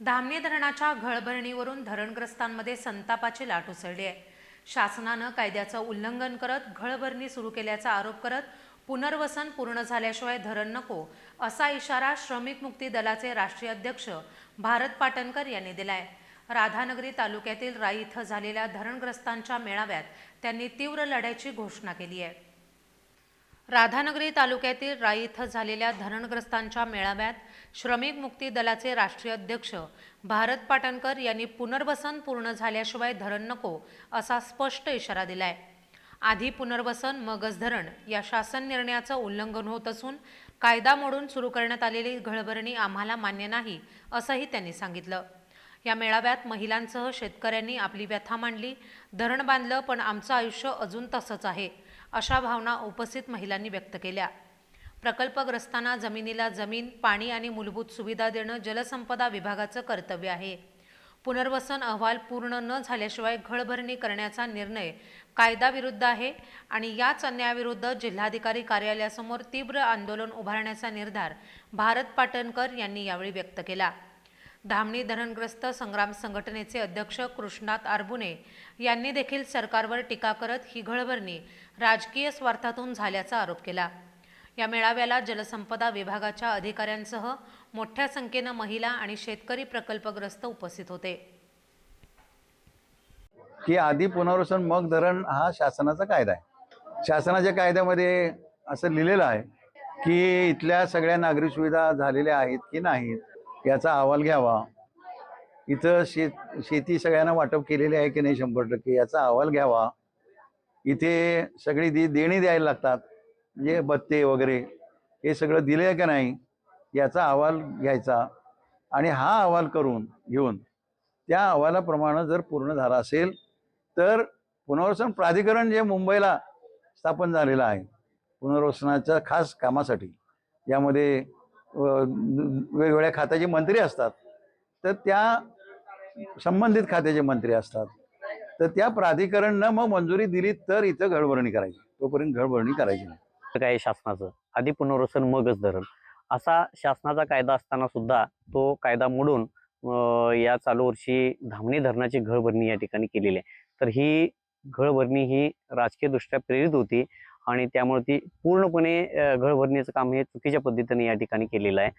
धामणी धरणाच्या घळभरणीवरून धरणग्रस्तांमध्ये संतापाची लाट उसळली आहे शासनानं कायद्याचं उल्लंघन करत घळभरणी सुरू केल्याचा आरोप करत पुनर्वसन पूर्ण झाल्याशिवाय धरण नको असा इशारा श्रमिक मुक्ती दलाचे राष्ट्रीय अध्यक्ष भारत पाटणकर यांनी दिलाय. राधानगरी तालुक्यातील राई इथं झालेल्या धरणग्रस्तांच्या मेळाव्यात त्यांनी तीव्र लढ्याची घोषणा केली आहे. राधानगरी तालुक्यातील राई इथं झालेल्या धरणग्रस्तांच्या मेळाव्यात श्रमिक मुक्ती दलाचे राष्ट्रीय अध्यक्ष भारत पाटणकर यांनी पुनर्वसन पूर्ण झाल्याशिवाय धरण नको असा स्पष्ट इशारा दिलाय. आधी पुनर्वसन मगच धरण या शासन निर्णयाचं उल्लंघन होत असून कायदा मोडून सुरू करण्यात आलेली घळभरणी आम्हाला मान्य नाही असंही त्यांनी सांगितलं. या मेळाव्यात महिलांसह शेतकऱ्यांनी आपली व्यथा मांडली धरण बांधलं पण आमचं आयुष्य अजून तसंच आहे. अशा भावना उपस्थित महिलांनी व्यक्त केल्या. प्रकल्पग्रस्तांना जमिनीला जमीन पाणी आणि मूलभूत सुविधा देणं जलसंपदा विभागाचं कर्तव्य आहे. पुनर्वसन अहवाल पूर्ण न झाल्याशिवाय घळभरणी करण्याचा निर्णय कायदाविरुद्ध आहे आणि याच अन्यायाविरुद्ध जिल्हाधिकारी कार्यालयासमोर तीव्र आंदोलन उभारण्याचा निर्धार भारत पाटणकर यांनी यावेळी व्यक्त केला. धामणी धरणग्रस्त संग्राम संघटनेचे अध्यक्ष कृष्णात आरबुने यांनी देखील सरकारवर टीका करत ही घळभरणी राजकीय स्वार्थातून झाल्याचा आरोप केला. या मेळाव्याला जलसंपदा विभागाच्या अधिकाऱ्यांसह मोठ्या संख्येनं महिला आणि शेतकरी प्रकल्पग्रस्त उपस्थित होते. की आधी पुनर्वसन मग धरण हा शासनाचा कायदा आहे. शासनाच्या कायद्यामध्ये असं लिहिलेलं आहे की इथल्या सगळ्या नागरी सुविधा झालेल्या आहेत की नाहीत? याचा अहवाल घ्यावा. इथं शेत शेती सगळ्यांना वाटप केलेली आहे की नाही शंभर टक्के याचा अहवाल घ्यावा. इथे सगळी दे देणी द्यायला लागतात म्हणजे बत्ते वगैरे हे सगळं दिलं आहे का नाही याचा अहवाल घ्यायचा. आणि हा अहवाल करून घेऊन त्या अहवालाप्रमाणे जर पूर्ण झाला असेल तर पुनर्वसन प्राधिकरण जे मुंबईला स्थापन झालेलं आहे पुनर्वसनाच्या खास कामासाठी यामध्ये वेगवेगळ्या खात्याचे मंत्री असतात. तर त्या संबंधित खात्याचे मंत्री असतात. तर त्या प्राधिकरणनं मग मंजुरी दिली तर इथं घडभरणी करायची. तोपर्यंत घडभरणी करायची नाही. काय आहे शासनाचं? आधी पुनर्वसन मगच धरण. असा शासनाचा कायदा असताना सुद्धा तो कायदा मोडून या चालू वर्षी धामणी धरणाची घळभरणी या ठिकाणी केलेली आहे. तर ही घळभरणी ही राजकीयदृष्ट्या प्रेरित होती. आणि त्यामुळे ती पूर्णपणे घर भरण्याचं काम हे चुकीच्या पद्धतीने या ठिकाणी केलेलं आहे.